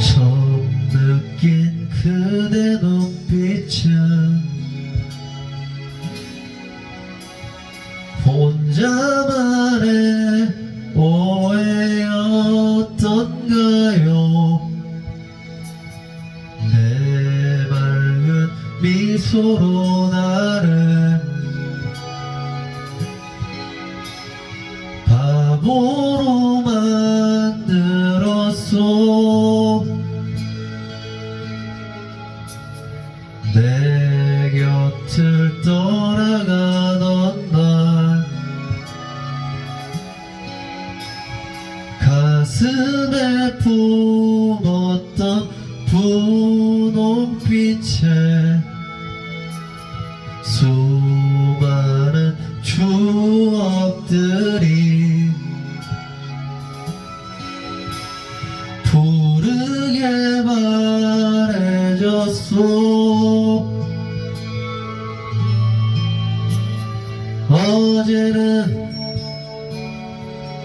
처음 느낀 그대 내 곁을 떠나가던 날 가슴에 품었던 분홍빛에 수많은 추억들이 어제는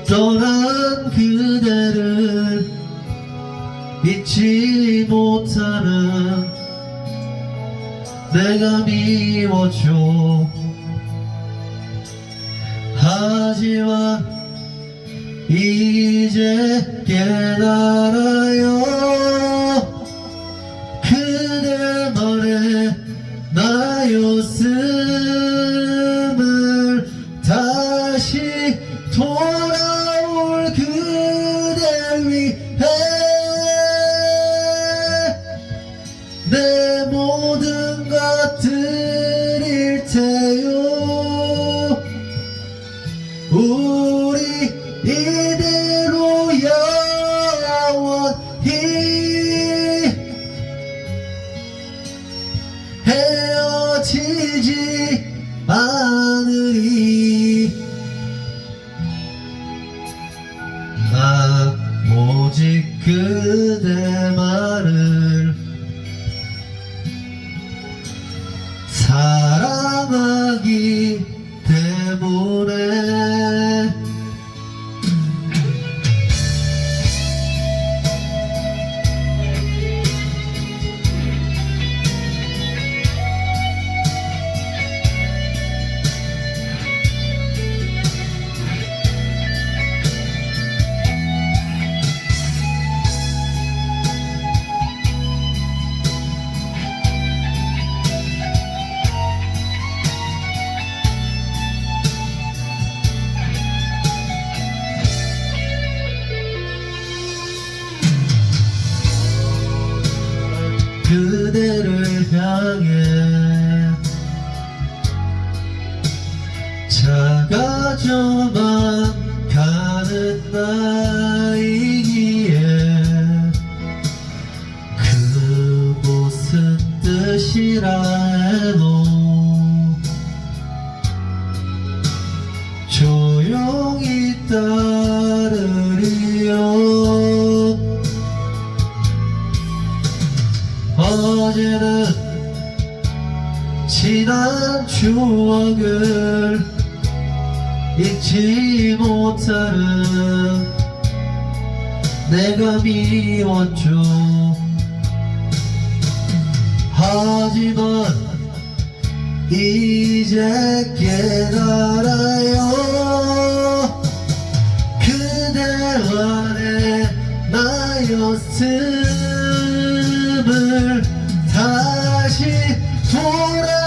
떠난 그대를 잊지 못하는 내가 미워져 하지만 이제 깨달아 모든 것 드릴 테요. 우리 이대로 영원히 헤어지지 않으리. 나 오직 그대 말 그대를 향해 작아져만 가는 나이기에 그곳은 뜻이라 해도 조용히 따르리 지난 추억을 잊지 못하는 내가 미웠죠 하지만 이제 깨달아요. 그대만의 나였음을 다시 돌아